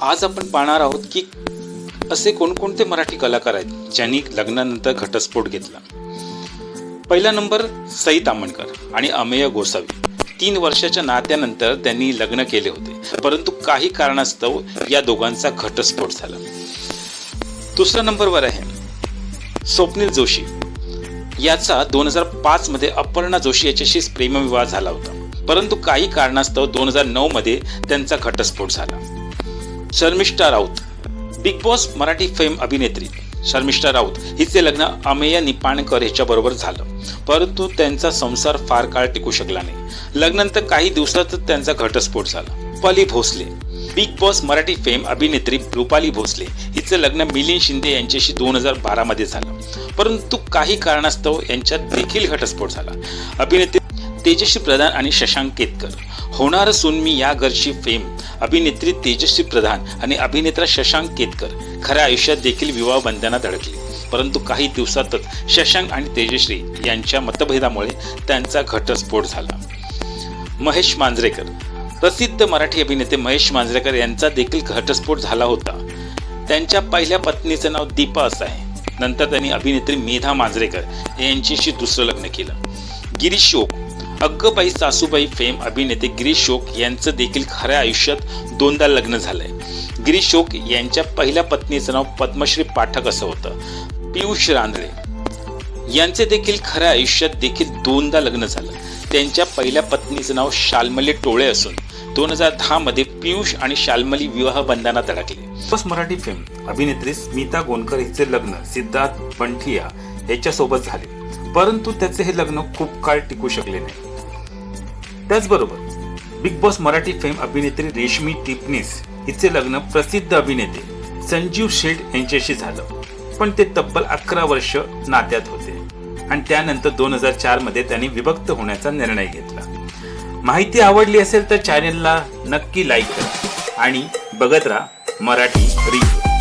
आज आपण पाहणार आहोत की असे कोणकोणते मराठी कलाकार आहेत ज्यांनी लग्नानंतर घटस्फोट घेतला? पहिला नंबर सई तामणकर आणि अमेय गोसावी. तीन वर्षाच्या नात्यानंतर त्यांनी लग्न केले होते. परंतु काही कारणास्तव या दोघांचा घटस्फोट झाला. दुसऱ्या नंबरवर आहे. स्वप्नील जोशी. याचा दोन हजार पाच मध्ये अपर्णा जोशी याच्याशी प्रेमविवाह झाला होता. परंतु काही कारणास्तव दोन हजार नऊ मध्ये त्यांचा घटस्फोट झाला. Sharmishtha Raut Bigg Boss Marathi fame अभिनेत्री शर्मिष्ठा राऊत हिचे लग्न अमेय निपाणकर याच्याबरोबर झालं. परंतु त्यांचा संसार फार काळ टिकू शकला नाही. लग्नानंतर काही दिवसातच त्यांचा घटस्फोट झाला. Rupali Bhosale Bigg Boss Marathi fame अभिनेत्री रुपाली भोसले हिचं लग्न मिलिंद शिंदे यांच्याशी दोन हजार बारामध्ये झालं. परंतु काही कारणास्तव यांच्यात देखील घटस्फोट झाला. अभिनेत्री तेजश्री प्रधान आणि शशांक केतकर. होणार सून मी या घरची फेम अभिनेत्री तेजश्री प्रधान आणि अभिनेता शशांक केतकर खऱ्या आयुष्यात देखील विवाह बंधनात अडकले. परंतु काही दिवसातच शशांक आणि तेजश्री यांच्या मतभेदामुळे त्यांचा घटस्फोट झाला. महेश मांजरेकर. प्रसिद्ध मराठी अभिनेते महेश मांजरेकर यांचा देखील घटस्फोट झाला होता. त्यांच्या पहिल्या पत्नीचं नाव दीपा असं आहे. नंतर त्यांनी अभिनेत्री मेधा मांजरेकर यांच्याशी दुसरं लग्न केलं. गिरीश शोक अग्गबाई सासूबाई फेम अभिनेते गिरीश शोक यांचं देखील खऱ्या आयुष्यात दोनदा लग्न झालंय. गिरीश शोक यांच्या पहिल्या पत्नीचं नाव पद्मश्री पाठक असं होतं. पियुष रांदळे यांचे देखील खऱ्या आयुष्यात देखील दोनदा लग्न झालं. त्यांच्या पहिल्या पत्नीचं नाव शालमली टोळे असून दोन हजार दहा मध्ये पियुष आणि शालमली विवाह बंधनात अडकले. बस मराठी फिल्म अभिनेत्री स्मिता गोनकर हिचे लग्न सिद्धार्थ पंठिया याच्यासोबत झाले. परंतु त्याचे हे लग्न खूप काळ टिकू शकले नाही. त्याचबरोबर बिग बॉस मराठी फेम अभिनेत्री रेशमी टिपणीस हिचे लग्न प्रसिद्ध अभिनेते संजीव शेठ यांच्याशी झालं. पण ते तब्बल अकरा वर्ष नात्यात होते आणि त्यानंतर दोन हजार चारमध्ये त्यांनी विभक्त होण्याचा निर्णय घेतला. माहिती आवडली असेल तर चॅनेलला नक्की लाईक करा आणि बघत राहा मराठी रिव्ह्यू